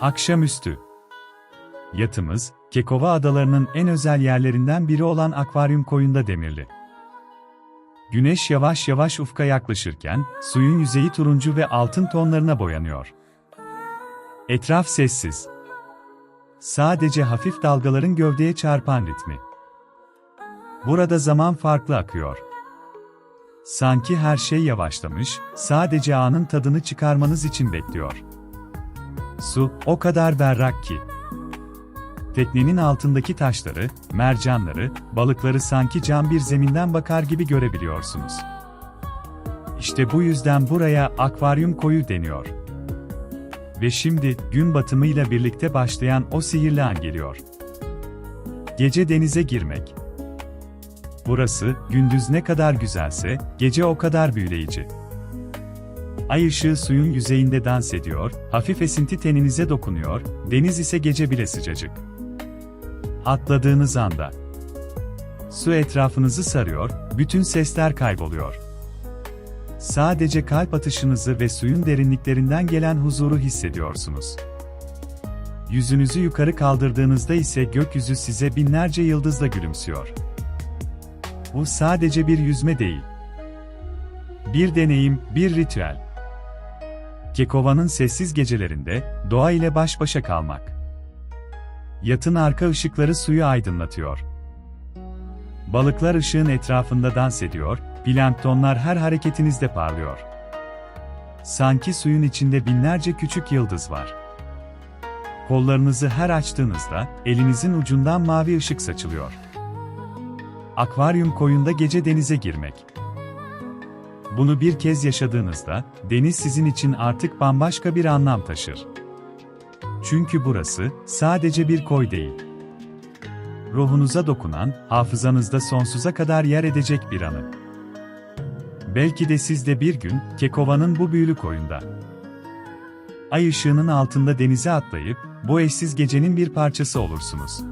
Akşamüstü. Yatımız, Kekova Adaları'nın en özel yerlerinden biri olan akvaryum koyunda demirli. Güneş yavaş yavaş ufka yaklaşırken, suyun yüzeyi turuncu ve altın tonlarına boyanıyor. Etraf sessiz. Sadece hafif dalgaların gövdeye çarpan ritmi. Burada zaman farklı akıyor. Sanki her şey yavaşlamış, sadece anın tadını çıkarmanız için bekliyor. Su o kadar berrak ki. Teknenin altındaki taşları, mercanları, balıkları sanki cam bir zeminden bakar gibi görebiliyorsunuz. İşte bu yüzden buraya akvaryum koyu deniyor. Ve şimdi gün batımıyla birlikte başlayan o sihirli an geliyor. Gece denize girmek. Burası gündüz ne kadar güzelse, gece o kadar büyüleyici. Ay ışığı suyun yüzeyinde dans ediyor, hafif esinti teninize dokunuyor, deniz ise gece bile sıcacık. Atladığınız anda su etrafınızı sarıyor, bütün sesler kayboluyor. Sadece kalp atışınızı ve suyun derinliklerinden gelen huzuru hissediyorsunuz. Yüzünüzü yukarı kaldırdığınızda ise gökyüzü size binlerce yıldızla gülümsüyor. Bu sadece bir yüzme değil. Bir deneyim, bir ritüel. Kekova'nın sessiz gecelerinde doğa ile baş başa kalmak. Yatın arka ışıkları suyu aydınlatıyor. Balıklar ışığın etrafında dans ediyor, planktonlar her hareketinizde parlıyor. Sanki suyun içinde binlerce küçük yıldız var. Kollarınızı her açtığınızda elinizin ucundan mavi ışık saçılıyor. Akvaryum koyunda gece denize girmek. Bunu bir kez yaşadığınızda, deniz sizin için artık bambaşka bir anlam taşır. Çünkü burası, sadece bir koy değil. Ruhunuza dokunan, hafızanızda sonsuza kadar yer edecek bir anı. Belki de siz de bir gün, Kekova'nın bu büyülü koyunda. Ay ışığının altında denize atlayıp, bu eşsiz gecenin bir parçası olursunuz.